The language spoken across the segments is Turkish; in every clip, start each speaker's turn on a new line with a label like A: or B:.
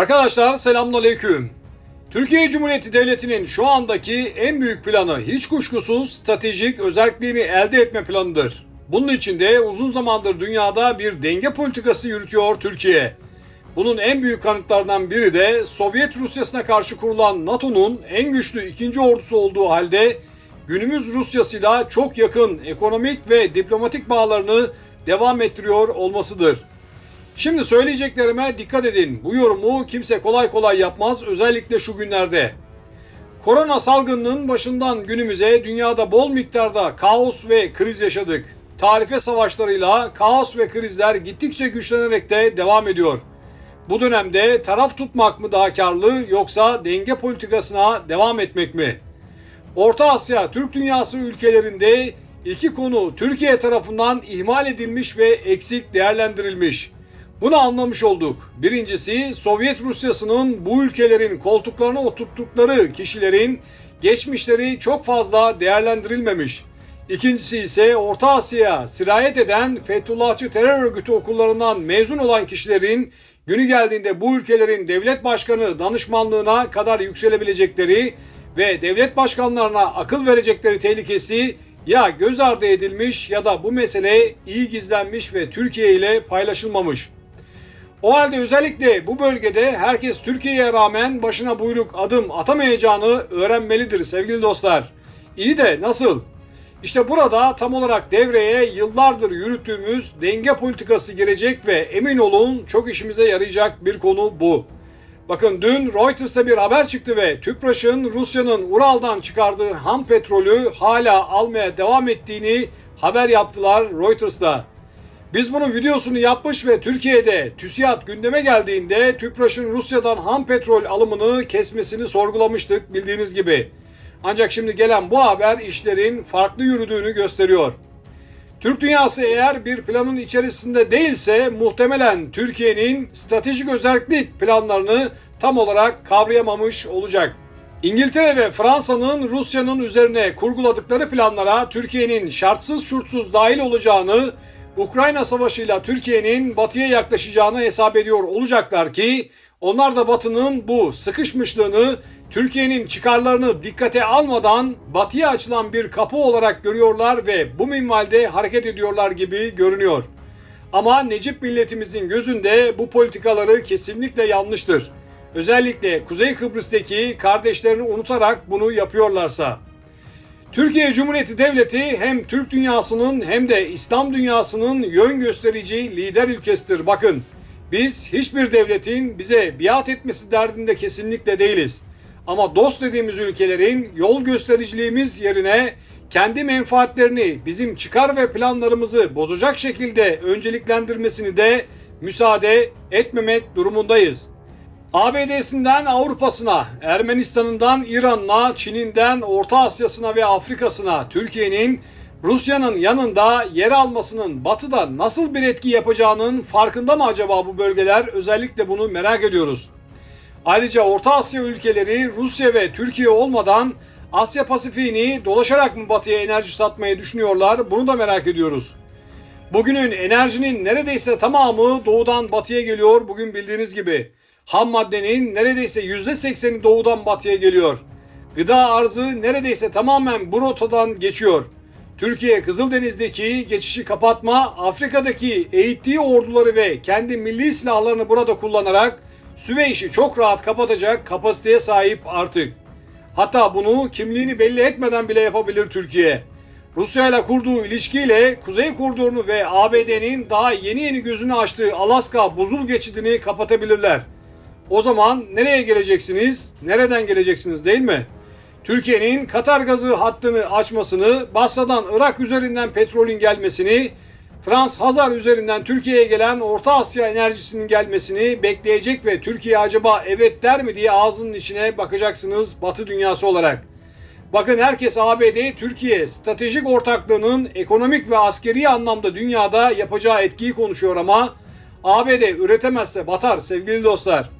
A: Arkadaşlar selamünaleyküm. Türkiye Cumhuriyeti Devleti'nin şu andaki en büyük planı hiç kuşkusuz stratejik özelliğini elde etme planıdır. Bunun için de uzun zamandır dünyada bir denge politikası yürütüyor Türkiye. Bunun en büyük kanıtlarından biri de Sovyet Rusyasına karşı kurulan NATO'nun en güçlü ikinci ordusu olduğu halde günümüz Rusyasıyla çok yakın ekonomik ve diplomatik bağlarını devam ettiriyor olmasıdır. Şimdi söyleyeceklerime dikkat edin. Bu yorumu kimse kolay kolay yapmaz özellikle şu günlerde. Korona salgınının başından günümüze dünyada bol miktarda kaos ve kriz yaşadık. Tarife savaşlarıyla kaos ve krizler gittikçe güçlenerek de devam ediyor. Bu dönemde taraf tutmak mı daha karlı yoksa denge politikasına devam etmek mi? Orta Asya, Türk dünyası ülkelerinde iki konu Türkiye tarafından ihmal edilmiş ve eksik değerlendirilmiş. Bunu anlamış olduk. Birincisi Sovyet Rusyası'nın bu ülkelerin koltuklarına oturttukları kişilerin geçmişleri çok fazla değerlendirilmemiş. İkincisi ise Orta Asya'ya sirayet eden Fethullahçı terör örgütü okullarından mezun olan kişilerin günü geldiğinde bu ülkelerin devlet başkanı danışmanlığına kadar yükselebilecekleri ve devlet başkanlarına akıl verecekleri tehlikesi ya göz ardı edilmiş ya da bu mesele iyi gizlenmiş ve Türkiye ile paylaşılmamış. O halde özellikle bu bölgede herkes Türkiye'ye rağmen başına buyruk adım atamayacağını öğrenmelidir sevgili dostlar. İyi de nasıl? İşte burada tam olarak devreye yıllardır yürüttüğümüz denge politikası girecek ve emin olun çok işimize yarayacak bir konu bu. Bakın dün Reuters'ta bir haber çıktı ve TÜPRAŞ'ın Rusya'nın Ural'dan çıkardığı ham petrolü hala almaya devam ettiğini haber yaptılar Reuters'ta. Biz bunun videosunu yapmış ve Türkiye'de TÜSİAD gündeme geldiğinde TÜPRAŞ'ın Rusya'dan ham petrol alımını kesmesini sorgulamıştık bildiğiniz gibi. Ancak şimdi gelen bu haber işlerin farklı yürüdüğünü gösteriyor. Türk dünyası eğer bir planın içerisinde değilse muhtemelen Türkiye'nin stratejik özellik planlarını tam olarak kavrayamamış olacak. İngiltere ve Fransa'nın Rusya'nın üzerine kurguladıkları planlara Türkiye'nin şartsız şurtsuz dahil olacağını, Ukrayna Savaşı'yla Türkiye'nin batıya yaklaşacağını hesap ediyor olacaklar ki onlar da batının bu sıkışmışlığını Türkiye'nin çıkarlarını dikkate almadan batıya açılan bir kapı olarak görüyorlar ve bu minvalde hareket ediyorlar gibi görünüyor. Ama Necip milletimizin gözünde bu politikaları kesinlikle yanlıştır. Özellikle Kuzey Kıbrıs'taki kardeşlerini unutarak bunu yapıyorlarsa. Türkiye Cumhuriyeti Devleti hem Türk dünyasının hem de İslam dünyasının yön gösterici lider ülkesidir. Bakın biz hiçbir devletin bize biat etmesi derdinde kesinlikle değiliz. Ama dost dediğimiz ülkelerin yol göstericiliğimiz yerine kendi menfaatlerini bizim çıkar ve planlarımızı bozacak şekilde önceliklendirmesini de müsaade etmemek durumundayız. ABD'sinden Avrupa'sına, Ermenistan'ından İran'ına, Çin'inden Orta Asya'sına ve Afrika'sına Türkiye'nin Rusya'nın yanında yer almasının batıda nasıl bir etki yapacağının farkında mı acaba bu bölgeler? Özellikle bunu merak ediyoruz. Ayrıca Orta Asya ülkeleri Rusya ve Türkiye olmadan Asya Pasifik'ini dolaşarak mı batıya enerji satmayı düşünüyorlar? Bunu da merak ediyoruz. Bugünün enerjinin neredeyse tamamı doğudan batıya geliyor bugün bildiğiniz gibi. Ham maddenin neredeyse %80'i doğudan batıya geliyor. Gıda arzı neredeyse tamamen bu rotadan geçiyor. Türkiye Kızıldeniz'deki geçişi kapatma, Afrika'daki eğittiği orduları ve kendi milli silahlarını burada kullanarak Süveyş'i çok rahat kapatacak kapasiteye sahip artık. Hatta bunu kimliğini belli etmeden bile yapabilir Türkiye. Rusya ile kurduğu ilişkiyle Kuzey Koridoru'nu ve ABD'nin daha yeni yeni gözünü açtığı Alaska buzul geçidini kapatabilirler. O zaman nereye geleceksiniz? Nereden geleceksiniz değil mi? Türkiye'nin Katar gazı hattını açmasını, Basra'dan Irak üzerinden petrolün gelmesini, Trans Hazar üzerinden Türkiye'ye gelen Orta Asya enerjisinin gelmesini bekleyecek ve Türkiye acaba evet der mi diye ağzının içine bakacaksınız Batı dünyası olarak. Bakın herkes ABD, Türkiye stratejik ortaklığının ekonomik ve askeri anlamda dünyada yapacağı etkiyi konuşuyor ama ABD üretemezse batar sevgili dostlar.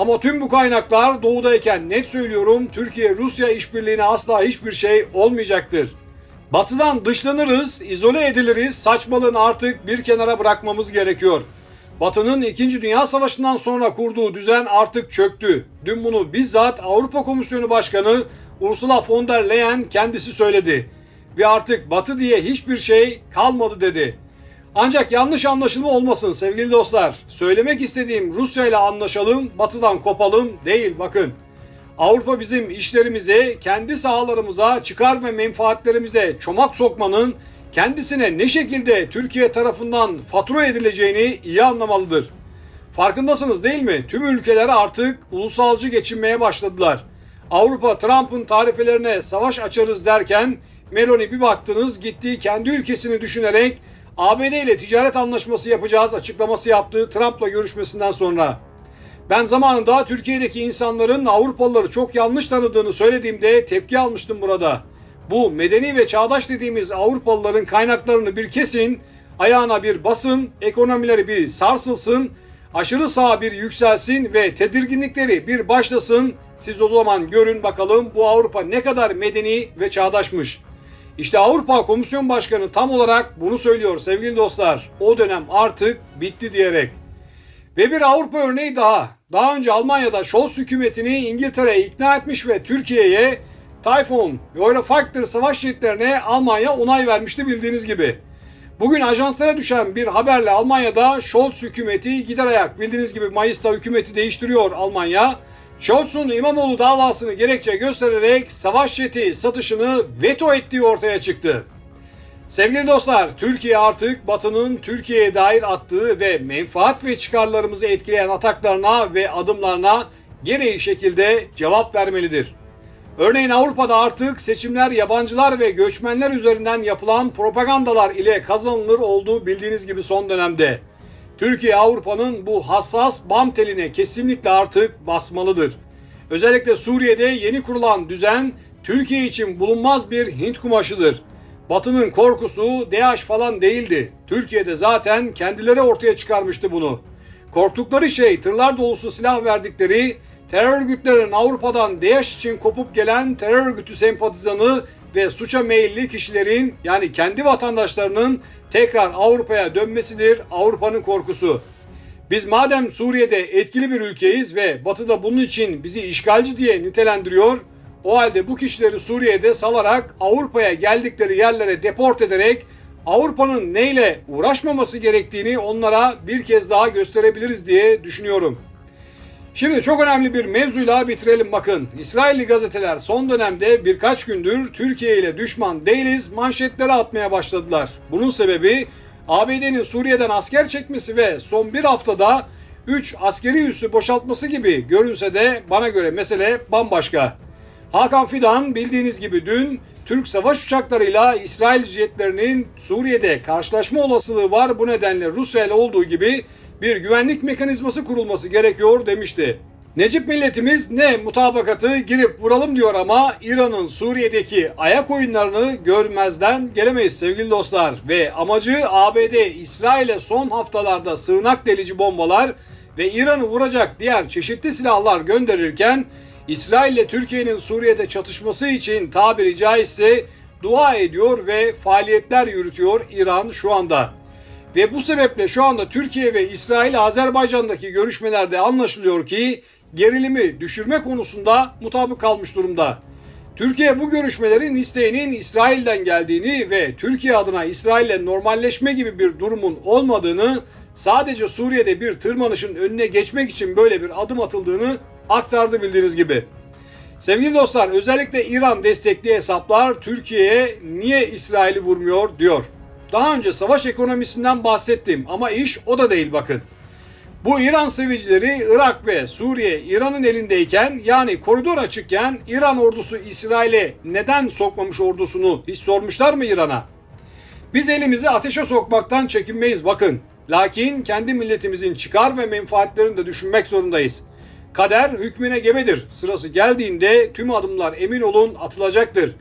A: Ama tüm bu kaynaklar doğudayken net söylüyorum Türkiye-Rusya işbirliğine asla hiçbir şey olmayacaktır. Batıdan dışlanırız, izole ediliriz, saçmalığını artık bir kenara bırakmamız gerekiyor. Batı'nın 2. Dünya Savaşı'ndan sonra kurduğu düzen artık çöktü. Dün bunu bizzat Avrupa Komisyonu Başkanı Ursula von der Leyen kendisi söyledi. Ve artık Batı diye hiçbir şey kalmadı dedi. Ancak yanlış anlaşılma olmasın sevgili dostlar. Söylemek istediğim Rusya ile anlaşalım, Batı'dan kopalım değil bakın. Avrupa bizim işlerimize, kendi sahalarımıza, çıkar ve menfaatlerimize çomak sokmanın kendisine ne şekilde Türkiye tarafından fatura edileceğini iyi anlamalıdır. Farkındasınız değil mi? Tüm ülkeler artık ulusalcı geçinmeye başladılar. Avrupa Trump'ın tarifelerine savaş açarız derken Meloni bir baktınız gittiği kendi ülkesini düşünerek ABD ile ticaret anlaşması yapacağız açıklaması yaptığı Trump'la görüşmesinden sonra. Ben zamanında Türkiye'deki insanların Avrupalıları çok yanlış tanıdığını söylediğimde tepki almıştım burada. Bu medeni ve çağdaş dediğimiz Avrupalıların kaynaklarını bir kesin, ayağına bir basın, ekonomileri bir sarsılsın, aşırı sağ bir yükselsin ve tedirginlikleri bir başlasın. Siz o zaman görün bakalım bu Avrupa ne kadar medeni ve çağdaşmış. İşte Avrupa Komisyon Başkanı tam olarak bunu söylüyor sevgili dostlar. O dönem artık bitti diyerek. Ve bir Avrupa örneği daha. Daha önce Almanya'da Scholz hükümetini İngiltere'ye ikna etmiş ve Türkiye'ye Typhoon ve Eurofighter savaş jetlerine Almanya onay vermişti bildiğiniz gibi. Bugün ajanslara düşen bir haberle Almanya'da Scholz hükümeti gider ayak. Bildiğiniz gibi Mayıs'ta hükümeti değiştiriyor Almanya. Scholz'un İmamoğlu davasını gerekçe göstererek savaş jeti satışını veto ettiği ortaya çıktı. Sevgili dostlar, Türkiye artık Batı'nın Türkiye'ye dair attığı ve menfaat ve çıkarlarımızı etkileyen ataklarına ve adımlarına gereği şekilde cevap vermelidir. Örneğin Avrupa'da artık seçimler yabancılar ve göçmenler üzerinden yapılan propagandalar ile kazanılır olduğu bildiğiniz gibi son dönemde. Türkiye Avrupa'nın bu hassas bam teline kesinlikle artık basmalıdır. Özellikle Suriye'de yeni kurulan düzen Türkiye için bulunmaz bir Hint kumaşıdır. Batı'nın korkusu DH falan değildi. Türkiye'de zaten kendileri ortaya çıkarmıştı bunu. Korktukları şey tırlar dolusu silah verdikleri terör örgütlerinin Avrupa'dan DH için kopup gelen terör örgütü sempatizanı ve suça meyilli kişilerin yani kendi vatandaşlarının tekrar Avrupa'ya dönmesidir Avrupa'nın korkusu. Biz madem Suriye'de etkili bir ülkeyiz ve Batı da bunun için bizi işgalci diye nitelendiriyor, o halde bu kişileri Suriye'de salarak Avrupa'ya geldikleri yerlere deport ederek Avrupa'nın neyle uğraşmaması gerektiğini onlara bir kez daha gösterebiliriz diye düşünüyorum. Şimdi çok önemli bir mevzuyla bitirelim bakın. İsrailli gazeteler son dönemde birkaç gündür Türkiye ile düşman değiliz manşetleri atmaya başladılar. Bunun sebebi ABD'nin Suriye'den asker çekmesi ve son bir haftada 3 askeri üssü boşaltması gibi görünse de bana göre mesele bambaşka. Hakan Fidan bildiğiniz gibi dün Türk savaş uçaklarıyla İsrail jetlerinin Suriye'de karşılaşma olasılığı var. Bu nedenle Rusya ile olduğu gibi bir güvenlik mekanizması kurulması gerekiyor demişti. Necip milletimiz ne mutabakatı girip vuralım diyor ama İran'ın Suriye'deki ayak oyunlarını görmezden gelemeyiz sevgili dostlar. Ve amacı ABD İsrail'e son haftalarda sığınak delici bombalar ve İran'ı vuracak diğer çeşitli silahlar gönderirken İsrail ile Türkiye'nin Suriye'de çatışması için tabiri caizse dua ediyor ve faaliyetler yürütüyor İran şu anda. Ve bu sebeple şu anda Türkiye ve İsrail Azerbaycan'daki görüşmelerde anlaşılıyor ki gerilimi düşürme konusunda mutabık kalmış durumda. Türkiye bu görüşmelerin isteğinin İsrail'den geldiğini ve Türkiye adına İsrail'le normalleşme gibi bir durumun olmadığını, sadece Suriye'de bir tırmanışın önüne geçmek için böyle bir adım atıldığını aktardı bildiğiniz gibi. Sevgili dostlar özellikle İran destekli hesaplar Türkiye'ye niye İsrail'i vurmuyor diyor. Daha önce savaş ekonomisinden bahsettim ama iş o da değil bakın. Bu İran sevicileri Irak ve Suriye İran'ın elindeyken yani koridor açıkken İran ordusu İsrail'e neden sokmamış ordusunu hiç sormuşlar mı İran'a? Biz elimizi ateşe sokmaktan çekinmeyiz bakın. Lakin kendi milletimizin çıkar ve menfaatlerini de düşünmek zorundayız. Kader hükmüne gebedir. Sırası geldiğinde tüm adımlar emin olun atılacaktır.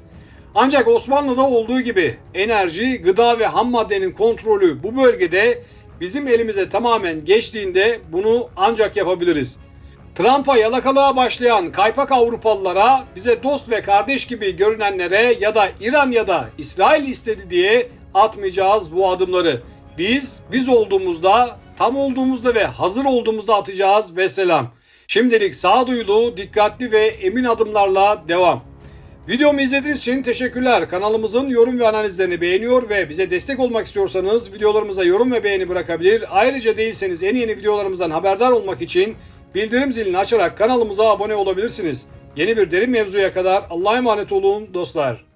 A: Ancak Osmanlı'da olduğu gibi enerji, gıda ve ham maddenin kontrolü bu bölgede bizim elimize tamamen geçtiğinde bunu ancak yapabiliriz. Trump'a yalakalığa başlayan kaypak Avrupalılara, bize dost ve kardeş gibi görünenlere ya da İran ya da İsrail istedi diye atmayacağız bu adımları. Biz biz olduğumuzda tam olduğumuzda ve hazır olduğumuzda atacağız ve selam. Şimdilik sağduyulu, dikkatli ve emin adımlarla devam. Videomu izlediğiniz için teşekkürler. Kanalımızın yorum ve analizlerini beğeniyor ve bize destek olmak istiyorsanız videolarımıza yorum ve beğeni bırakabilir. Ayrıca değilseniz en yeni videolarımızdan haberdar olmak için bildirim zilini açarak kanalımıza abone olabilirsiniz. Yeni bir derin mevzuya kadar Allah'a emanet olun dostlar.